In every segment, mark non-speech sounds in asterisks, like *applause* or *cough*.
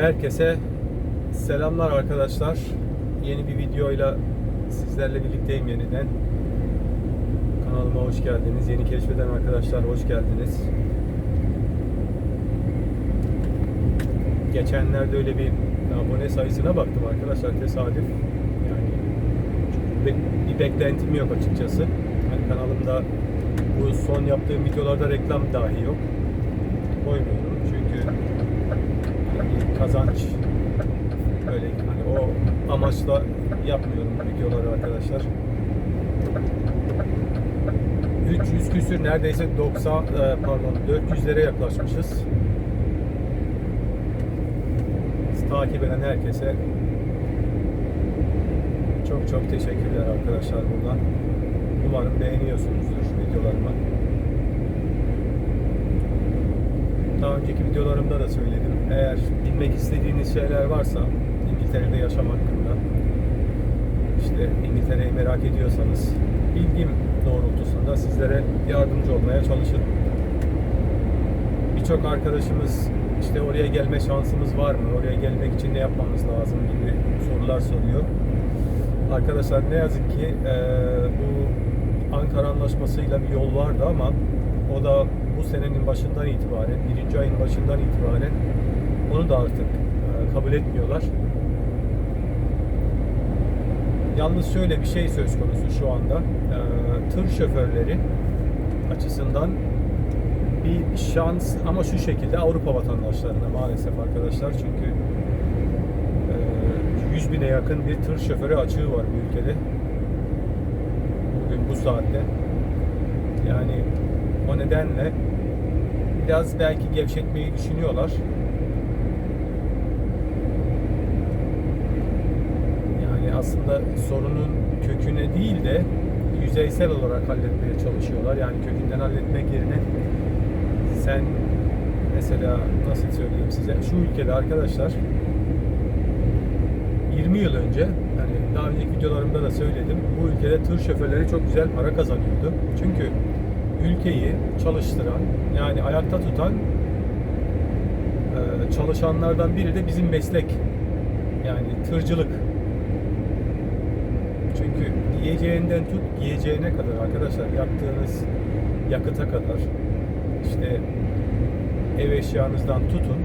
Herkese selamlar arkadaşlar. Yeni bir videoyla sizlerle birlikteyim yeniden. Kanalıma hoş geldiniz. Yeni keşfeden arkadaşlar hoş geldiniz. Geçenlerde öyle bir abone sayısına baktım arkadaşlar tesadüf. Yani bir beklentim yok açıkçası. Hani kanalımda bu son yaptığım videolarda reklam dahi yok. Koymuyorum kazanç böyle hani o amaçla yapmıyorum videoları arkadaşlar. 300 küsür neredeyse 90 e, pardon 400'lere yaklaşmışız. Takip eden herkese çok çok teşekkürler arkadaşlar buradan. Umarım beğeniyorsunuzdur videolarımı. Daha önceki videolarımda da söyledim. Eğer bilmek istediğiniz şeyler varsa İngiltere'de yaşam hakkında işte İngiltere'yi merak ediyorsanız bilgim doğrultusunda sizlere yardımcı olmaya çalışırım. Birçok arkadaşımız işte oraya gelme şansımız var mı? Oraya gelmek için ne yapmamız lazım gibi sorular soruyor. Arkadaşlar ne yazık ki eee, bu Ankara Anlaşması'yla bir yol vardı ama o da bu senenin başından itibaren, birinci ayın başından itibaren onu da artık eee, kabul etmiyorlar. Yalnız şöyle bir şey söz konusu şu anda. Eee, tır şoförleri açısından bir şans ama şu şekilde Avrupa vatandaşlarına maalesef arkadaşlar çünkü eee, 100 bine yakın bir tır şoförü açığı var bu ülkede. Bugün bu saatte. Yani o nedenle biraz belki gevşetmeyi düşünüyorlar. Yani aslında sorunun köküne değil de yüzeysel olarak halletmeye çalışıyorlar. Yani kökünden halletmek yerine sen mesela nasıl söyleyeyim size şu ülkede arkadaşlar 20 yıl önce yani daha önceki videolarımda da söyledim bu ülkede tır şoförleri çok güzel para kazanıyordu. Çünkü ülkeyi çalıştıran yani ayakta tutan e, çalışanlardan biri de bizim meslek yani tırcılık. Çünkü yiyeceğinden tut giyeceğine kadar arkadaşlar yaktığınız yakıta kadar işte ev eşyanızdan tutun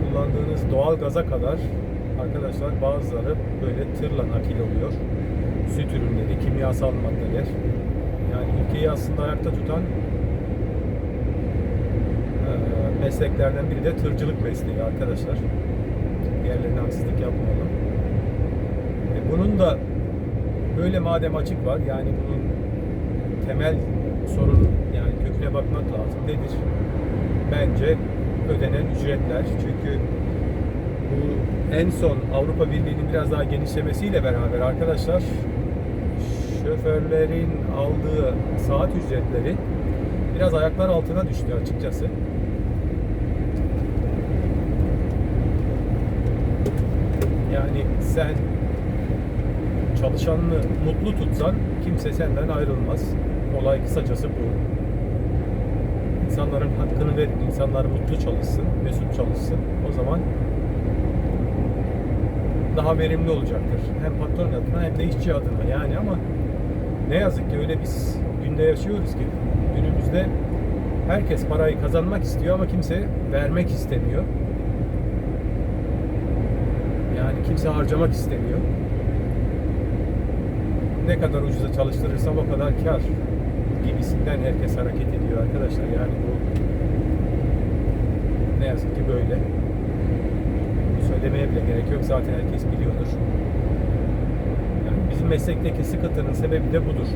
kullandığınız doğal gaza kadar arkadaşlar bazıları böyle tırla nakil oluyor. Süt ürünleri, kimyasal maddeler. Yani ülkeyi aslında ayakta tutan mesleklerden biri de tırcılık mesleği arkadaşlar. Diğerlerine haksızlık yapmayalım. E, bunun da böyle madem açık var yani bunun temel sorun yani köküne bakmak lazım. Nedir? Bence ödenen ücretler. Çünkü bu en son Avrupa Birliği'nin biraz daha genişlemesiyle beraber arkadaşlar şoförlerin aldığı saat ücretleri biraz ayaklar altına düştü açıkçası. Yani sen çalışanını mutlu tutsan kimse senden ayrılmaz. Olay kısacası bu. İnsanların hakkını verin, insanlar mutlu çalışsın, mesut çalışsın. O zaman daha verimli olacaktır. Hem patron adına hem de işçi adına yani ama ne yazık ki öyle biz günde yaşıyoruz ki günümüzde herkes parayı kazanmak istiyor ama kimse vermek istemiyor. Yani kimse harcamak istemiyor. Ne kadar ucuza çalıştırırsam o kadar kar gibisinden herkes hareket ediyor arkadaşlar. Yani bu ne yazık ki böyle. Söylemeye bile gerek yok. Zaten herkes biliyordur. Yani bizim meslekteki sıkıntının sebebi de budur.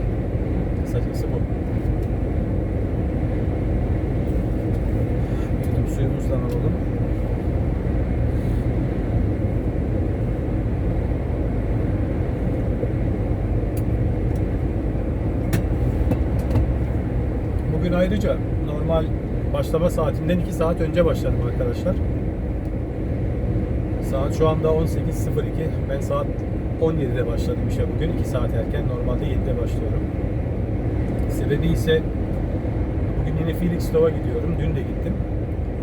Kısacası bu. Suyumuzdan alalım. Bugün ayrıca normal başlama saatinden 2 saat önce başladım arkadaşlar. Saat şu anda 18.02. Ben saat 17'de başladım işe bugün. 2 saat erken. Normalde 7'de başlıyorum. Sebebi ise Bugün yine Felixstowe'a gidiyorum. Dün de gittim.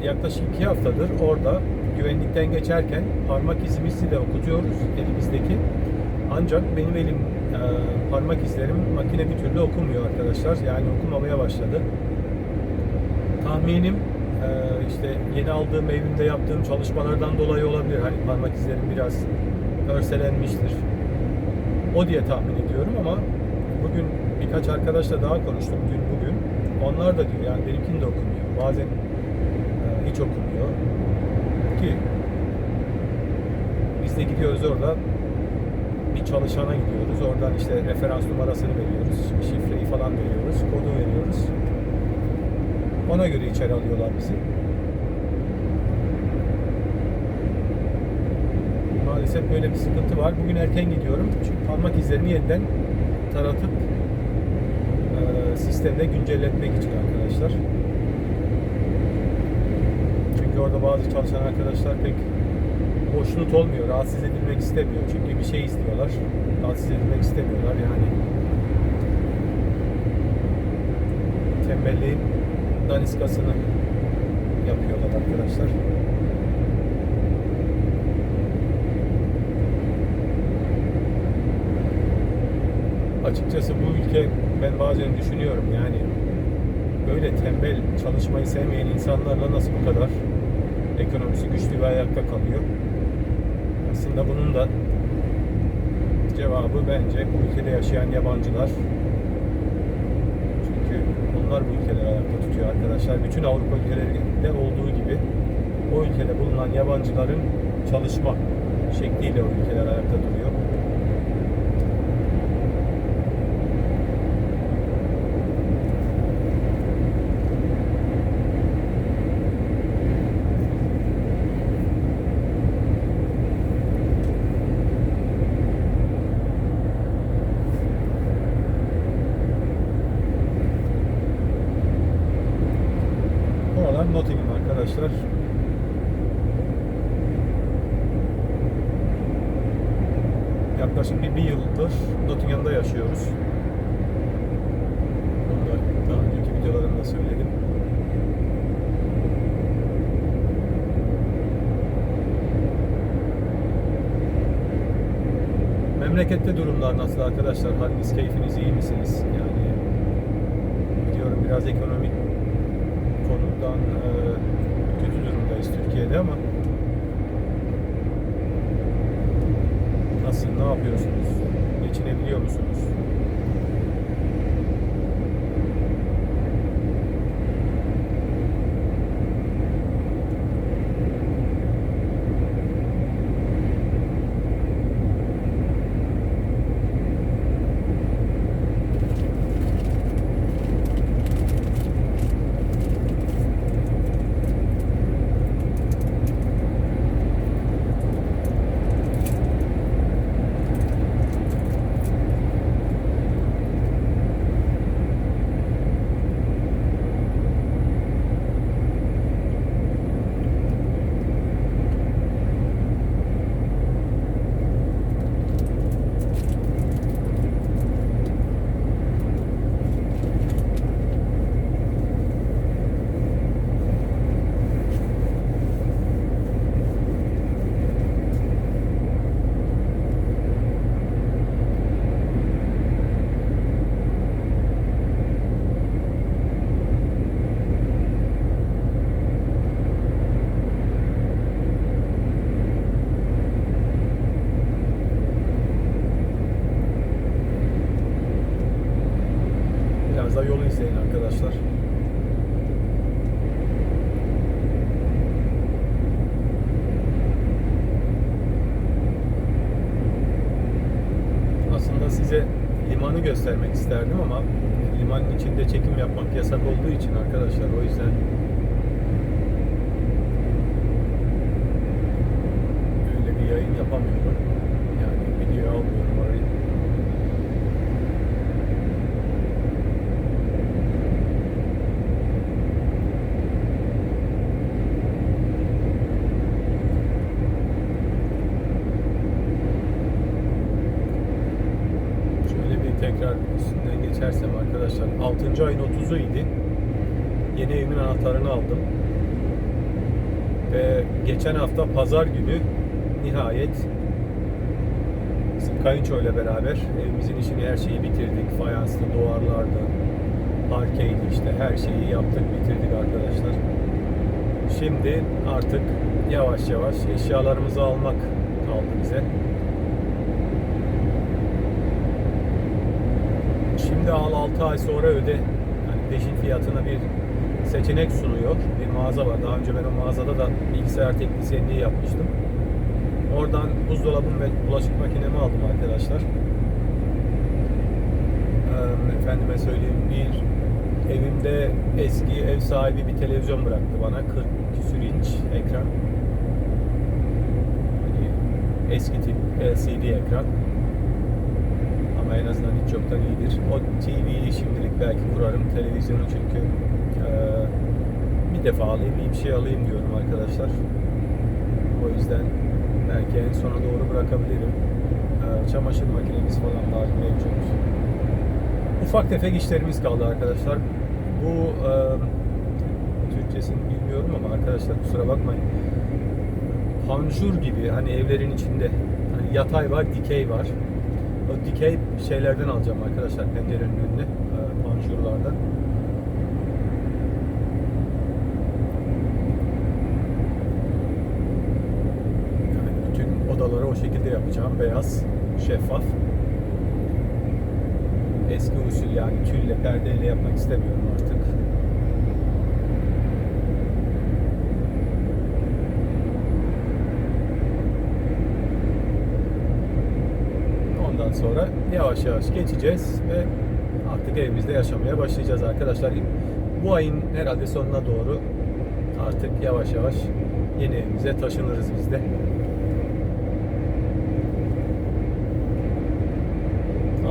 Yaklaşık iki haftadır orada güvenlikten geçerken parmak izimizi de okutuyoruz elimizdeki. Ancak benim elim parmak izlerim makine bir türlü okumuyor arkadaşlar. Yani okumamaya başladı. Tahminim e, işte yeni aldığım evimde yaptığım çalışmalardan dolayı olabilir. Hani parmak izlerim biraz örselenmiştir. O diye tahmin ediyorum ama bugün birkaç arkadaşla daha konuştum dün bugün. Onlar da diyor yani benimkini de okumuyor. Bazen e, hiç okumuyor. Ki biz de gidiyoruz orada çalışana gidiyoruz. Oradan işte referans numarasını veriyoruz. Şifreyi falan veriyoruz. Kodu veriyoruz. Ona göre içeri alıyorlar bizi. Maalesef böyle bir sıkıntı var. Bugün erken gidiyorum. Çünkü parmak izlerini yeniden taratıp e, sistemde güncelletmek için arkadaşlar. Çünkü orada bazı çalışan arkadaşlar pek hoşnut olmuyor, rahatsız edilmek istemiyor. Çünkü bir şey istiyorlar, rahatsız edilmek istemiyorlar. Yani tembelliğin daniskasını yapıyorlar arkadaşlar. Açıkçası bu ülke ben bazen düşünüyorum yani böyle tembel çalışmayı sevmeyen insanlarla nasıl bu kadar ekonomisi güçlü ve ayakta kalıyor? Aslında bunun da cevabı bence bu ülkede yaşayan yabancılar. Çünkü onlar bu ülkeleri ayakta tutuyor arkadaşlar. Bütün Avrupa ülkelerinde olduğu gibi o ülkede bulunan yabancıların çalışma şekliyle o ülkeler ayakta duruyor. Oralar Nottingham arkadaşlar. Yaklaşık bir, bir yıldır Nottingham'da yaşıyoruz. Bunu da daha önceki söyledim. Memlekette durumlar nasıl arkadaşlar? Haliniz, keyfiniz iyi misiniz? Yani biliyorum biraz ekonomik konudan e, kötü durumdayız Türkiye'de ama nasıl, ne yapıyorsunuz? Geçinebiliyor musunuz? Biraz da yolu izleyin arkadaşlar. Aslında size limanı göstermek isterdim ama limanın içinde çekim yapmak yasak olduğu için arkadaşlar o yüzden öyle bir yayın yapamıyorum. Yani video almıyorum orayı. Şöyle bir tekrar üstünden geçersem arkadaşlar 6. ayın 30'u idi. yeni evimin anahtarını aldım. Ve geçen hafta pazar günü nihayet bizim kayınço ile beraber evimizin işini her şeyi bitirdik. Fayanslı duvarlardı, parkeydi işte her şeyi yaptık bitirdik arkadaşlar. Şimdi artık yavaş yavaş eşyalarımızı almak kaldı bize. Şimdi al 6 ay sonra öde. Yani peşin fiyatına bir seçenek sunuyor. Bir mağaza var. Daha önce ben o mağazada da bilgisayar teknisyenliği yapmıştım. Oradan buzdolabım ve bulaşık makinemi aldım arkadaşlar. Ee, Efendime söyleyeyim bir evimde eski ev sahibi bir televizyon bıraktı bana. 40 küsür inç ekran. Hani eski tip LCD ekran. Ama en azından hiç yoktan iyidir. O TV'yi şimdilik belki kurarım. Televizyonu çünkü defa alayım, iyi bir şey alayım diyorum arkadaşlar. O yüzden belki en sona doğru bırakabilirim. Eee, çamaşır makinemiz falan var mevcut. Ufak tefek işlerimiz kaldı arkadaşlar. Bu eee, Türkçesini bilmiyorum ama arkadaşlar kusura bakmayın. Panjur gibi hani evlerin içinde hani yatay var, dikey var. O dikey şeylerden alacağım arkadaşlar pencerenin önüne e, panjurlardan. Yani bütün odaları o şekilde yapacağım. Beyaz, şeffaf. Eski usul yani tülle, perdeyle yapmak istemiyorum artık. Ondan sonra yavaş yavaş geçeceğiz ve artık evimizde yaşamaya başlayacağız arkadaşlar. Bu ayın herhalde sonuna doğru artık yavaş yavaş yeni evimize taşınırız biz de.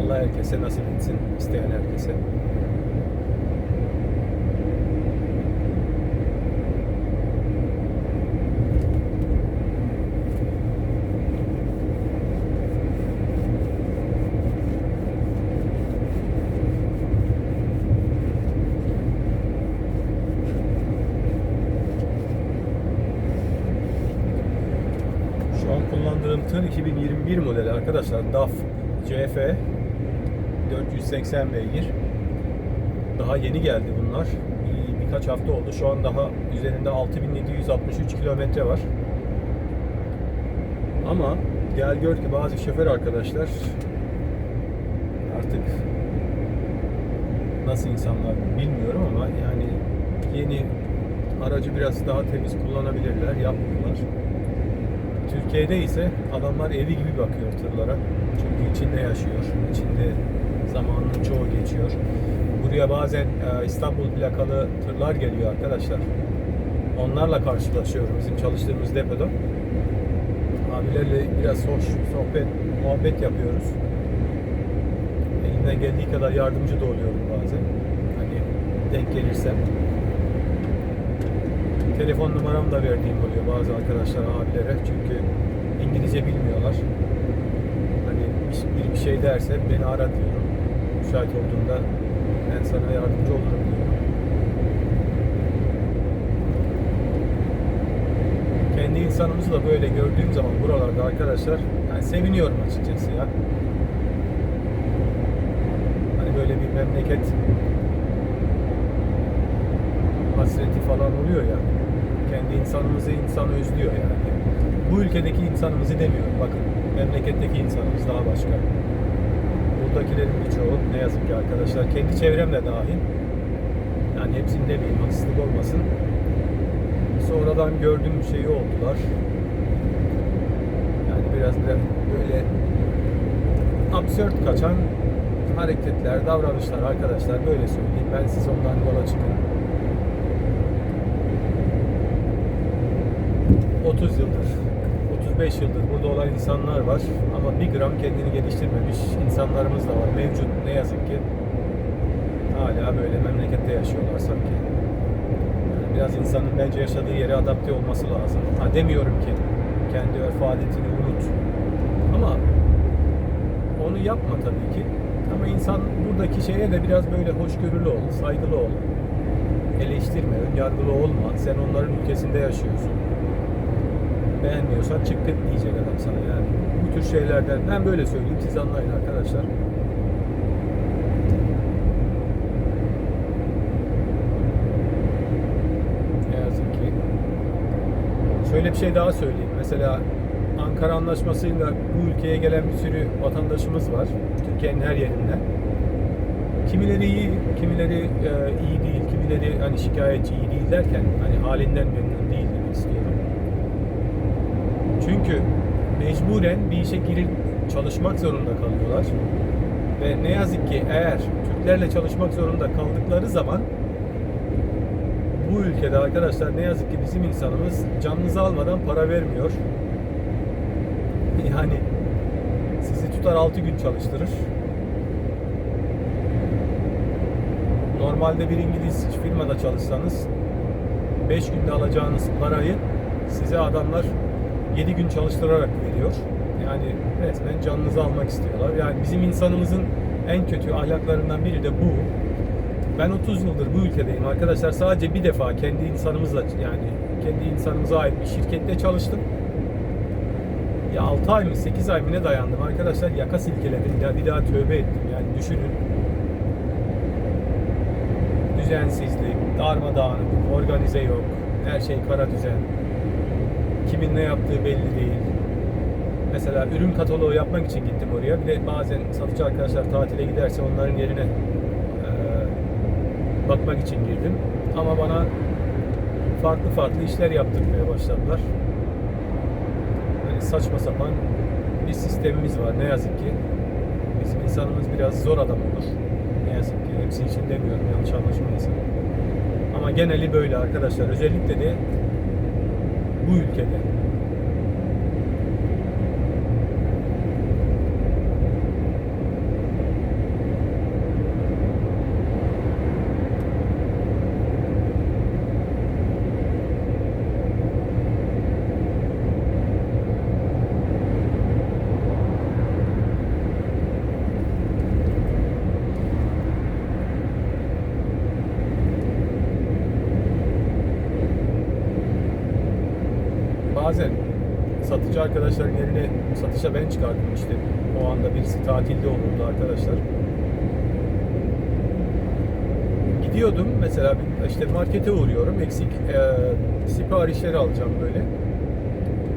Allah herkese nasip etsin, isteyen herkese. Kullandığım tır 2021 modeli arkadaşlar. DAF CF 480 beygir. Daha yeni geldi bunlar. Bir- Birkaç hafta oldu. Şu an daha üzerinde 6763 kilometre var. Ama gel gör ki bazı şoför arkadaşlar artık nasıl insanlar bilmiyorum ama yani yeni aracı biraz daha temiz kullanabilirler, yapmıyorlar. Türkiye'de ise adamlar evi gibi bakıyor tırlara. Çünkü içinde yaşıyor. İçinde zamanının çoğu geçiyor. Buraya bazen e, İstanbul plakalı tırlar geliyor arkadaşlar. Onlarla karşılaşıyorum bizim çalıştığımız depoda. Abilerle biraz hoş sohbet, muhabbet yapıyoruz. Elimden geldiği kadar yardımcı da oluyorum bazen. Hani denk gelirsem. Telefon numaramı da verdiğim oluyor bazı arkadaşlar abilere çünkü İngilizce bilmiyorlar. Hani bir- şey derse beni ara diyorum. Müsait olduğunda ben sana yardımcı olurum diyorum. Kendi insanımızı da böyle gördüğüm zaman buralarda arkadaşlar yani seviniyorum açıkçası ya. Hani böyle bir memleket hasreti falan oluyor ya. Kendi insanımızı insan özlüyor yani. Bu ülkedeki insanımızı demiyorum. Bakın memleketteki insanımız daha başka. Buradakilerin birçoğu ne yazık ki arkadaşlar kendi çevremle dahil. Yani hepsini demeyeyim haksızlık olmasın. Sonradan gördüğüm şeyi oldular. Yani biraz da böyle absürt kaçan hareketler, davranışlar arkadaşlar böyle söyleyeyim. Ben siz ondan yola çıkın. 30 yıldır, 35 yıldır burada olan insanlar var ama bir gram kendini geliştirmemiş insanlarımız da var. Mevcut ne yazık ki. Hala böyle memlekette yaşıyorlar sanki. Yani biraz insanın bence yaşadığı yere adapte olması lazım. Ha demiyorum ki kendi örf adetini unut. Ama onu yapma tabii ki. Ama insan buradaki şeye de biraz böyle hoşgörülü ol, saygılı ol. eleştirme, önyargılı olma. Sen onların ülkesinde yaşıyorsun. Beğenmiyorsan çık diyecek adam sana yani. Bu tür şeylerden ben böyle söyleyeyim siz anlayın arkadaşlar. Ne yazık ki. Şöyle bir şey daha söyleyeyim. Mesela Ankara Anlaşması'yla bu ülkeye gelen bir sürü vatandaşımız var. Türkiye'nin her yerinden. Kimileri iyi, kimileri e, iyi değil, kimileri hani şikayetçi iyi değil derken hani halinden memnun. Çünkü mecburen bir işe girip çalışmak zorunda kalıyorlar. Ve ne yazık ki eğer Türklerle çalışmak zorunda kaldıkları zaman bu ülkede arkadaşlar ne yazık ki bizim insanımız canınızı almadan para vermiyor. *laughs* Yani sizi tutar 6 gün çalıştırır. Normalde bir İngiliz firmada çalışsanız 5 günde alacağınız parayı size adamlar 7 gün çalıştırarak veriyor. Yani resmen canınızı almak istiyorlar. Yani bizim insanımızın en kötü ahlaklarından biri de bu. Ben 30 yıldır bu ülkedeyim arkadaşlar. Sadece bir defa kendi insanımızla yani kendi insanımıza ait bir şirkette çalıştım. Ya 6 ay mı 8 ay mı ne dayandım arkadaşlar yaka silkeledim ya bir daha tövbe ettim yani düşünün. Düzensizlik, darmadağınık, organize yok, her şey kara düzen. Kimin ne yaptığı belli değil. Mesela ürün kataloğu yapmak için gittim oraya. Bir de bazen satıcı arkadaşlar tatile giderse onların yerine eee, bakmak için girdim. Ama bana farklı farklı işler yaptırmaya başladılar. Hani saçma sapan bir sistemimiz var ne yazık ki. Bizim insanımız biraz zor adam olur. Ne yazık ki hepsi için demiyorum yanlış anlaşılmasın. Ama geneli böyle arkadaşlar. Özellikle de bu ülkede. Bazen satıcı arkadaşların yerine satışa ben çıkardım işte. O anda birisi tatilde olurdu arkadaşlar. Gidiyordum mesela işte markete uğruyorum. Eksik e, siparişleri alacağım böyle.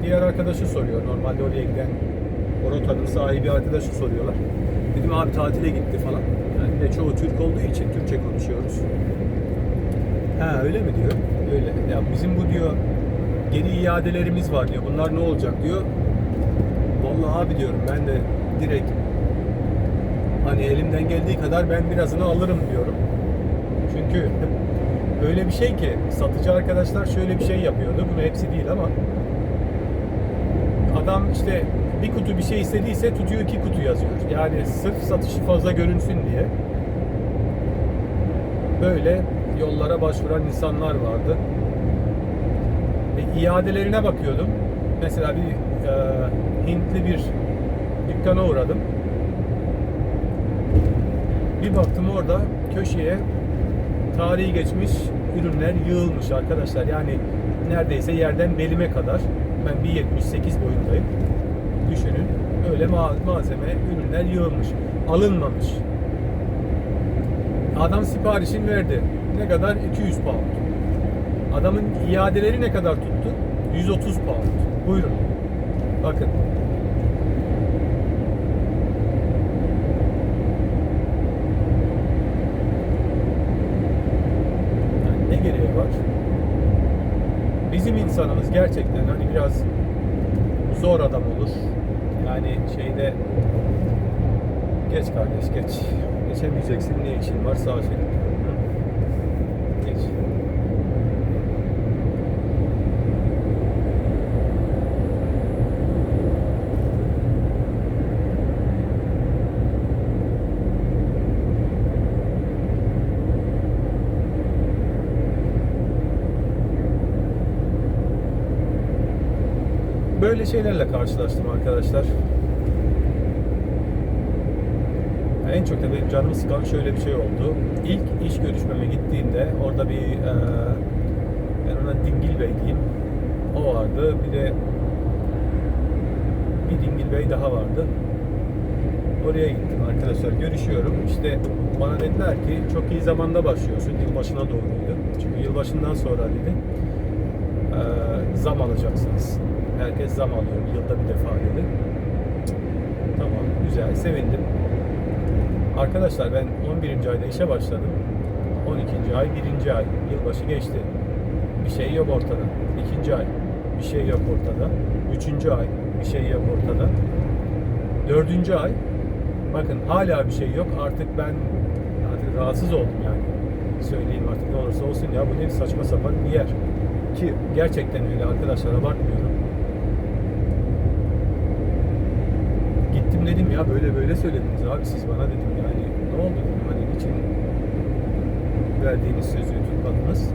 Diğer arkadaşı soruyor. Normalde oraya giden o rotanın sahibi arkadaşı soruyorlar. Dedim abi tatile gitti falan. Yani de çoğu Türk olduğu için Türkçe konuşuyoruz. Ha öyle mi diyor? Öyle. Ya bizim bu diyor geri iadelerimiz var diyor. Bunlar ne olacak diyor. Vallahi abi diyorum ben de direkt hani elimden geldiği kadar ben birazını alırım diyorum. Çünkü *laughs* öyle bir şey ki satıcı arkadaşlar şöyle bir şey yapıyordu. Bunu hepsi değil ama adam işte bir kutu bir şey istediyse tutuyor iki kutu yazıyor. Yani sırf satışı fazla görünsün diye böyle yollara başvuran insanlar vardı. İadelerine bakıyordum. Mesela bir e, Hintli bir dükkana uğradım. Bir baktım orada köşeye tarihi geçmiş ürünler yığılmış arkadaşlar. Yani neredeyse yerden belime kadar. Ben 1.78 boyundayım. Düşünün. Öyle ma- malzeme, ürünler yığılmış. Alınmamış. Adam siparişini verdi. Ne kadar? 200 pound. Adamın iadeleri ne kadar tuttu? 130 pound. Buyurun. Bakın. Yani ne gereği var? Bizim insanımız gerçekten hani biraz zor adam olur. Yani şeyde geç kardeş geç. Geçemeyeceksin ne işin var sağ şerit. Geç. Böyle şeylerle karşılaştım arkadaşlar. En çok da benim canımı sıkan şöyle bir şey oldu. İlk iş görüşmeme gittiğimde orada bir e, ben ona Dingil Bey diyeyim. O vardı. Bir de bir Dingil Bey daha vardı. Oraya gittim arkadaşlar. Görüşüyorum. İşte bana dediler ki çok iyi zamanda başlıyorsun. Yılbaşına doğruydu. Çünkü yılbaşından sonra dedi e, zam alacaksınız. Herkes zam alıyor. Yılda bir defa dedi. Tamam. Güzel. Sevindim. Arkadaşlar ben 11. ayda işe başladım. 12. ay, 1. ay. Yılbaşı geçti. Bir şey yok ortada. 2. ay. Bir şey yok ortada. 3. ay. Bir şey yok ortada. 4. ay. Bakın hala bir şey yok. Artık ben artık rahatsız oldum yani. Söyleyeyim artık ne olursa olsun ya bu ne saçma sapan bir yer. Ki gerçekten öyle arkadaşlar abartmıyorum. Gittim dedim ya böyle böyle söylediniz abi siz bana dedim yani ne oldu dedim hani niçin verdiğiniz sözü tutmadınız.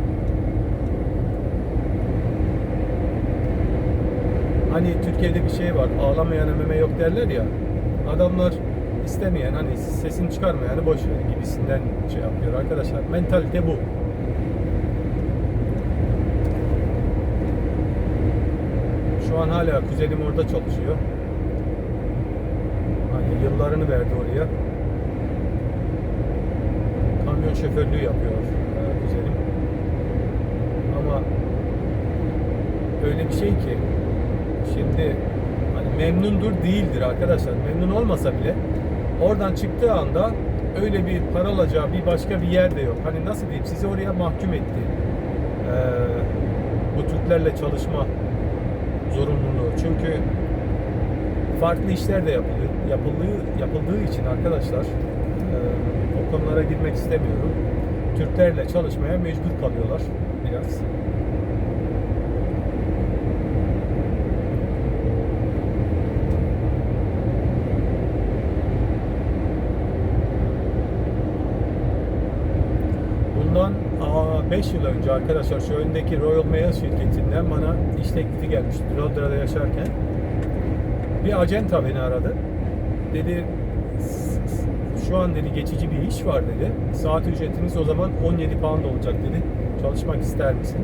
Hani Türkiye'de bir şey var ağlamayana meme yok derler ya adamlar istemeyen hani sesini çıkarmayanı boş ver gibisinden şey yapıyor arkadaşlar mentalite bu. Şu an hala kuzenim orada çalışıyor. Yıllarını verdi oraya. Kamyon şoförlüğü yapıyor e, kuzenim. Ama öyle bir şey ki şimdi hani memnundur değildir arkadaşlar. Memnun olmasa bile oradan çıktığı anda öyle bir para alacağı bir başka bir yer de yok. Hani nasıl diyeyim sizi oraya mahkum etti. Ee, bu Türklerle çalışma zorunluluğu. Çünkü farklı işler de yapılıyor. Yapıldığı, yapıldığı için arkadaşlar e, o konulara girmek istemiyorum. Türklerle çalışmaya mecbur kalıyorlar biraz. Bundan 5 yıl önce arkadaşlar şu öndeki Royal Mail şirketinden bana iş teklifi gelmişti Londra'da yaşarken. Bir acenta beni aradı. Dedi "S- s- şu an dedi geçici bir iş var dedi. Saat ücretiniz o zaman 17 pound olacak dedi. Çalışmak ister misin?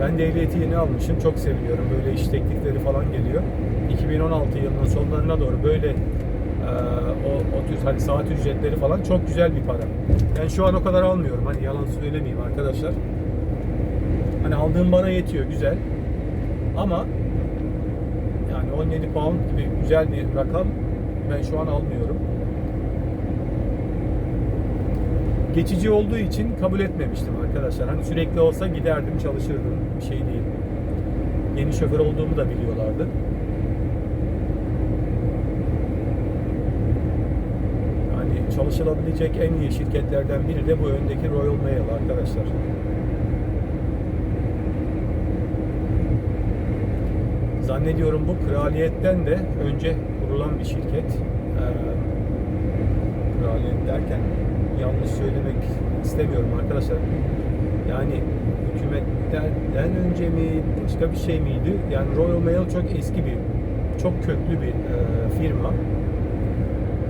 Ben de ehliyeti yeni almışım. Çok seviyorum. Böyle iş teklifleri falan geliyor. 2016 yılının sonlarına doğru böyle e, o, o tür hani saat ücretleri falan çok güzel bir para. Ben şu an o kadar almıyorum. Hani yalan söylemeyeyim arkadaşlar. Hani aldığım bana yetiyor güzel. Ama yani 17 pound gibi güzel bir rakam ben şu an almıyorum. Geçici olduğu için kabul etmemiştim arkadaşlar. Hani sürekli olsa giderdim çalışırdım. Bir şey değil. Yeni şoför olduğumu da biliyorlardı. Hani çalışılabilecek en iyi şirketlerden biri de bu öndeki Royal Mail arkadaşlar. Zannediyorum bu kraliyetten de önce kurulan bir şirket. Ee, kraliyet derken yanlış söylemek istemiyorum arkadaşlar. Yani hükümetlerden önce mi başka bir şey miydi? Yani Royal Mail çok eski bir, çok köklü bir e, firma.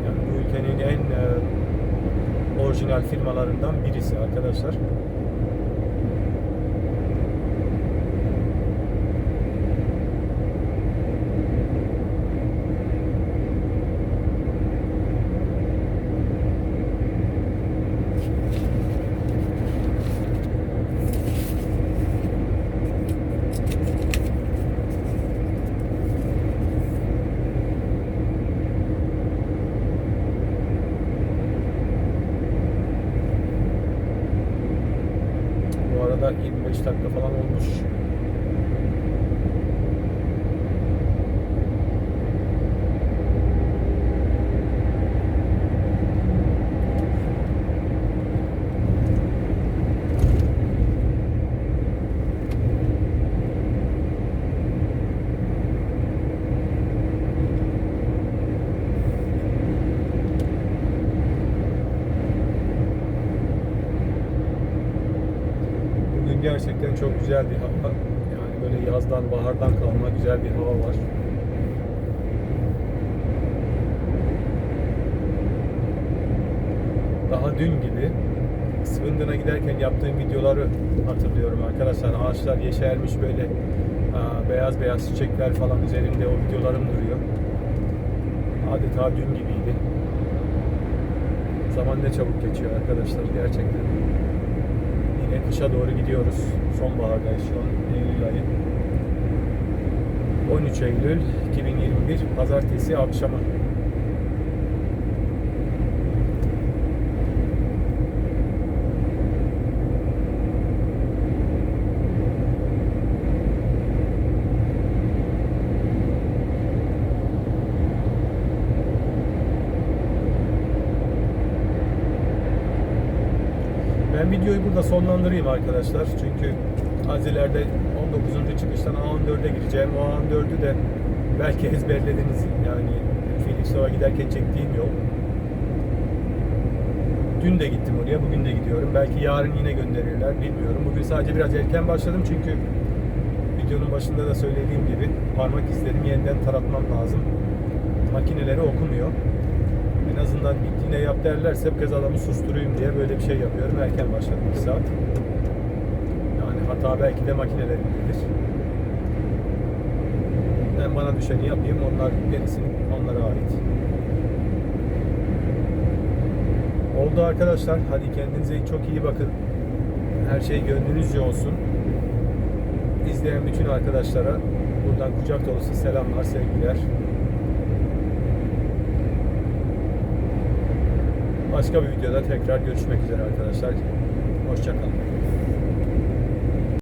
Yani bu ülkenin en e, orijinal firmalarından birisi arkadaşlar. Bu arada 25 dakika falan olmuş. Bugün gerçekten çok güzel bir hava. Yani böyle yazdan, bahardan kalma güzel bir hava var. daha dün gibi Sıvındır'a giderken yaptığım videoları hatırlıyorum arkadaşlar. Ağaçlar yeşermiş böyle beyaz beyaz çiçekler falan üzerinde o videolarım duruyor. Adeta dün gibiydi. Zaman ne çabuk geçiyor arkadaşlar gerçekten. Yine kışa doğru gidiyoruz. Sonbahardayız şu an. Eylül ayı. 13 Eylül 2021 Pazartesi akşamı. Ben videoyu burada sonlandırayım arkadaşlar. Çünkü az ileride 19. çıkıştan A14'e gireceğim. O A14'ü de belki ezberlediniz. Yani Felixov'a giderken çektiğim yol. Dün de gittim oraya, bugün de gidiyorum. Belki yarın yine gönderirler, bilmiyorum. Bugün sadece biraz erken başladım çünkü videonun başında da söylediğim gibi parmak izlerimi yeniden taratmam lazım. Makineleri okumuyor. En azından bittiğine yap derlerse kez adamı susturayım diye böyle bir şey yapıyorum. Erken başladım 2 saat. Yani hata belki de makinelerindedir. Ben bana düşeni yapayım. Onlar gerisi onlara ait. Oldu arkadaşlar. Hadi kendinize çok iyi bakın. Her şey gönlünüzce olsun. İzleyen bütün arkadaşlara buradan kucak dolusu selamlar, sevgiler. Başka bir videoda tekrar görüşmek üzere arkadaşlar. Hoşçakalın.